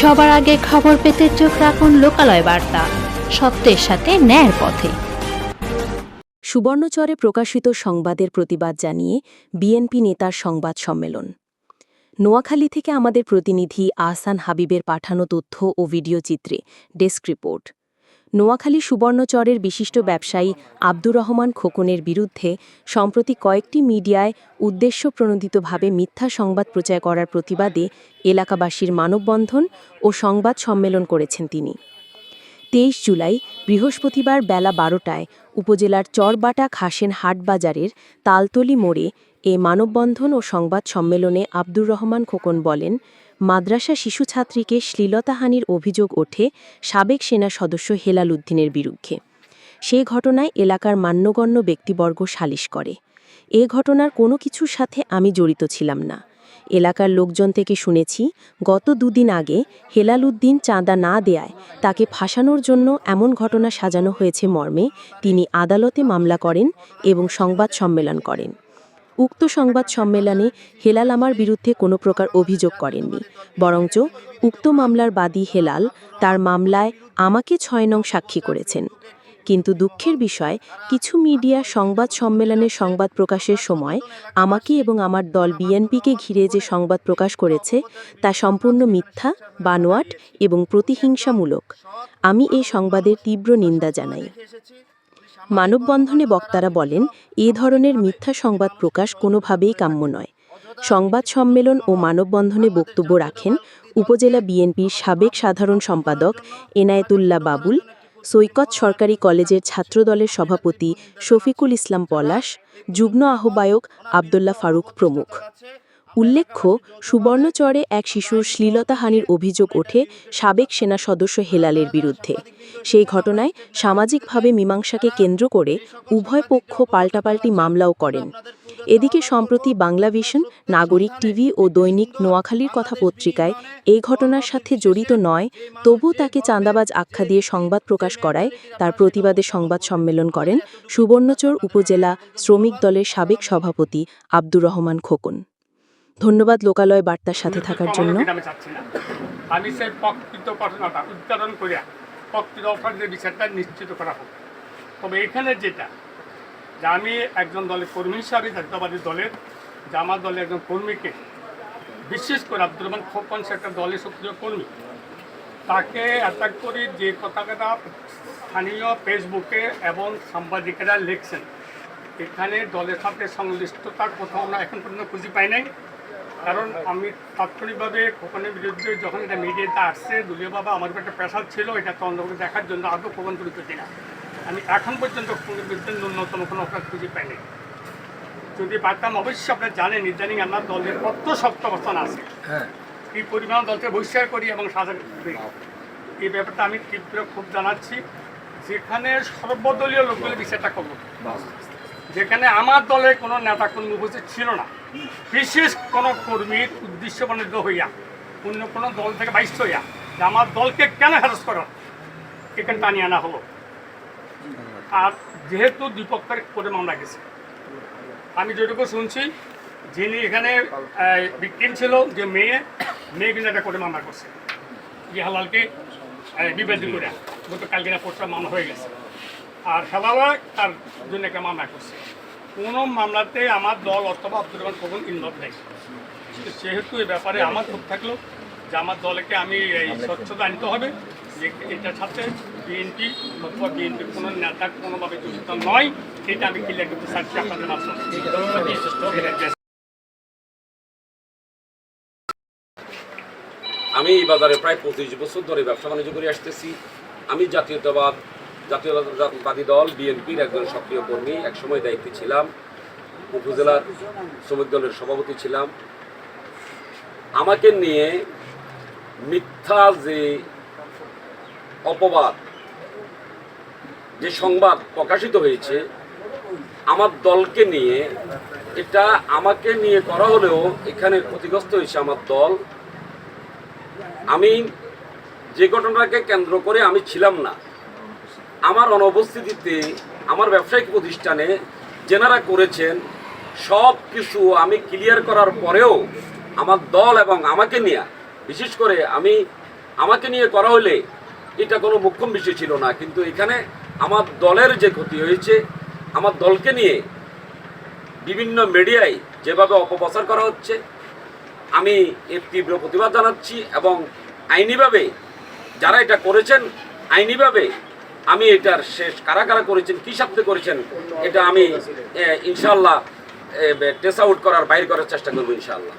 সবার আগে খবর পেতে চোখ রাখুন লোকালয় বার্তা। সত্যের সাথে ন্যায়ের পথে। সুবর্ণচরে প্রকাশিত সংবাদের প্রতিবাদ জানিয়ে বিএনপি নেতার সংবাদ সম্মেলন। নোয়াখালী থেকে আমাদের প্রতিনিধি আহসান হাবিবের পাঠানো তথ্য ও ভিডিও চিত্রে ডেস্ক রিপোর্ট। নোয়াখালী সুবর্ণচরের বিশিষ্ট ব্যবসায়ী আব্দুর রহমান খোকনের বিরুদ্ধে সম্প্রতি কয়েকটি মিডিয়ায় উদ্দেশ্যপ্রণোদিতভাবে মিথ্যা সংবাদ প্রচার করার প্রতিবাদে এলাকাবাসীর মানববন্ধন ও সংবাদ সম্মেলন করেছেন তিনি। তেইশ জুলাই, বৃহস্পতিবার বেলা বারোটায় উপজেলার চরবাটা খাসেন হাটবাজারের তালতলি মোড়ে এ মানববন্ধন ও সংবাদ সম্মেলনে আব্দুর রহমান খোকন বলেন, মাদ্রাসা শিশু ছাত্রীকে শ্লীলতাহানির অভিযোগ ওঠে সাবেক সেনা সদস্য হেলাল উদ্দিনের বিরুদ্ধে। সে ঘটনায় এলাকার মান্যগণ্য ব্যক্তিবর্গ সালিশ করে। এ ঘটনার কোনো কিছুর সাথে আমি জড়িত ছিলাম না। এলাকার লোকজন থেকে শুনেছি, গত দুদিন আগে হেলাল উদ্দিন চাঁদা না দেয়ায় তাকে ফাঁসানোর জন্য এমন ঘটনা সাজানো হয়েছে মর্মে তিনি আদালতে মামলা করেন এবং সংবাদ সম্মেলন করেন। উক্ত সংবাদ সম্মেলনে হেলাল আমার বিরুদ্ধে কোনো প্রকার অভিযোগ করেননি। বরঞ্চ উক্ত মামলার বাদী হেলাল তার মামলায় আমাকে ছয় নং সাক্ষী করেছেন। কিন্তু দুঃখের বিষয়, কিছু মিডিয়া সংবাদ সম্মেলনে সংবাদ প্রকাশের সময় আমাকে এবং আমার দল বিএনপিকে ঘিরে যে সংবাদ প্রকাশ করেছে, তা সম্পূর্ণ মিথ্যা, বানোয়াট এবং প্রতিহিংসামূলক। আমি এই সংবাদের তীব্র নিন্দা জানাই। মানববন্ধনে বক্তারা বলেন, এ ধরনের মিথ্যা সংবাদ প্রকাশ কোনোভাবেই কাম্য নয়। সংবাদ সম্মেলন ও মানববন্ধনে বক্তব্য রাখেন উপজেলা বিএনপির সাবেক সাধারণ সম্পাদক এনায়েতুল্লাহ বাবুল, সৈকত সরকারি কলেজের ছাত্রদলের সভাপতি শফিকুল ইসলাম পলাশ, যুগ্ম আহ্বায়ক আবদুল্লাহ ফারুক প্রমুখ। উল্লেখ্য, সুবর্ণচরে এক শিশুর শ্লীলতাহানির অভিযোগ ওঠে সাবেক সেনা সদস্য হেলালের বিরুদ্ধে। সেই ঘটনায় সামাজিকভাবে মীমাংসাকে কেন্দ্র করে উভয় পক্ষ পাল্টাপাল্টি মামলাও করেন। এদিকে সম্প্রতি বাংলাভিশন নাগরিক টিভি ও দৈনিক নোয়াখালীর কথা পত্রিকায় এই ঘটনার সাথে জড়িত নয় তবু তাকে চাঁদাবাজ আখ্যা দিয়ে সংবাদ প্রকাশ করায় তার প্রতিবাদে সংবাদ সম্মেলন করেন সুবর্ণচর উপজেলা শ্রমিক দলের সাবেক সভাপতি আব্দুর রহমান খোকন। ধন্যবাদ লোকালয় বার্তার সাথে থাকার জন্য। আমি না। সেই প্রকৃত উচ্চারণ করিয়া প্রকৃত নিশ্চিত করা হোক। তবে এখানে যেটা, যে আমি একজন দলের কর্মী হিসাবে, জাতীয়তাবাদী দলের আমার দলের একজন কর্মীকে, বিশেষ করে আব্দুর রহমান খোকন একটা দলের সক্রিয় কর্মী, তাকে অ্যাটাক করে যে কথাটা স্থানীয় ফেসবুকে এবং সাংবাদিকেরা লিখছেন। এখানে দলের সাথে সংশ্লিষ্টতার কোথাও আমরা এখন পর্যন্ত খুঁজে পাই নাই। কারণ আমি তাৎক্ষণিকভাবে খোকনের বিরুদ্ধে যখন এটা মিডিয়াতে আসছে দলীয় বাবা আমার উপর একটা প্রেশার ছিল এটা তদন্ত করে দেখার জন্য আদৌ খোকন জড়িত কিনা। আমি এখন পর্যন্ত খোকনের বিরুদ্ধে ন্যূনতম কোনো অপরাধ খুঁজে পাইনি। যদি পারতাম অবশ্যই আপনারা জানেন ইদানিং আমার দলের কত শক্ত অবস্থান আছে। এই পরিমাণ দলকে বহিষ্কার করি এবং সাজা করি এই ব্যাপারটা আমি তীব্র খুব জানাচ্ছি। যেখানে সর্বদলীয় লোকগুলো বিচারটা করব। যেখানে আমার দলের কোনো নেতা কর্মী উপস্থিত ছিল না। বিশেষ কোনো কর্মীর উদ্দেশ্য প্রণীত হইয়া, অন্য কোনো দল থেকে বাইশ হইয়া, যে আমার দলকে কেন হ্যারাস করা? এখানে টানিয়ে আনা হলো। আর যেহেতু দ্বিপক্ষের করে মামলা গেছে, আমি যেটুকু শুনছি, যিনি এখানে বিক্রিম ছিল, যে মেয়ে মেয়ে কিন্তু একটা করে মামলা করছে। ইহালালকে বিভ্রান্তি করে গত কালকে পোস্টার মামলা হয়ে গেছে। আর হেলালা তার জন্য একটা মামলা করছে। কোনো মামলাতে আমার দল অথবা আব্দুর রহমান কখন ইনভলভ নেই। সেহেতু এই ব্যাপারে আমার খুব থাকল যে আমার দলকে আমি এই স্বচ্ছতা আনতে হবে, যে এটার সাথে বিএনপি অথবা বিএনপির কোনো নেতা কোনোভাবে জড়িত নয়, এটা আমি ক্লিয়ার করতে চাচ্ছি আপনাদের মাধ্যমে আমি এই বাজারে প্রায় পঁচিশ বছর ধরে ব্যবসা বাণিজ্য করে আসতেছি। আমি জাতীয়তাবাদ জাতীয়তাবাদী দল, বিএনপির একজন সক্রিয় কর্মী, একসময় দায়িত্বে ছিলাম, উপজেলার শ্রমিক দলের সভাপতি ছিলাম। আমাকে নিয়ে মিথ্যা যে অপবাদ, যে সংবাদ প্রকাশিত হয়েছে, আমার দলকে নিয়ে, এটা আমাকে নিয়ে করা হলেও এখানে ক্ষতিগ্রস্ত হয়েছে আমার দল। আমি যে ঘটনাকে কেন্দ্র করে আমি ছিলাম না। আমার অনুপস্থিতিতে আমার ব্যবসায়িক প্রতিষ্ঠানে যেনারা করেছেন, সব কিছু আমি ক্লিয়ার করার পরেও আমার দল এবং আমাকে নিয়ে, বিশেষ করে আমি, আমাকে নিয়ে করা হলে এটা কোনো মুখ্যম বিষয় ছিল না। কিন্তু এখানে আমার দলের যে ক্ষতি হয়েছে, আমার দলকে নিয়ে বিভিন্ন মিডিয়ায় যেভাবে অপপ্রচার করা হচ্ছে, আমি এর তীব্র প্রতিবাদ জানাচ্ছি এবং আইনিভাবে যারা এটা করেছেন, আইনিভাবে আমি এটার শেষ কারা কারা করেছেন, কী সাথে করেছেন, এটা আমি ইনশাল্লাহ টেস আউট করার, বাইর করার চেষ্টা করব ইনশাল্লাহ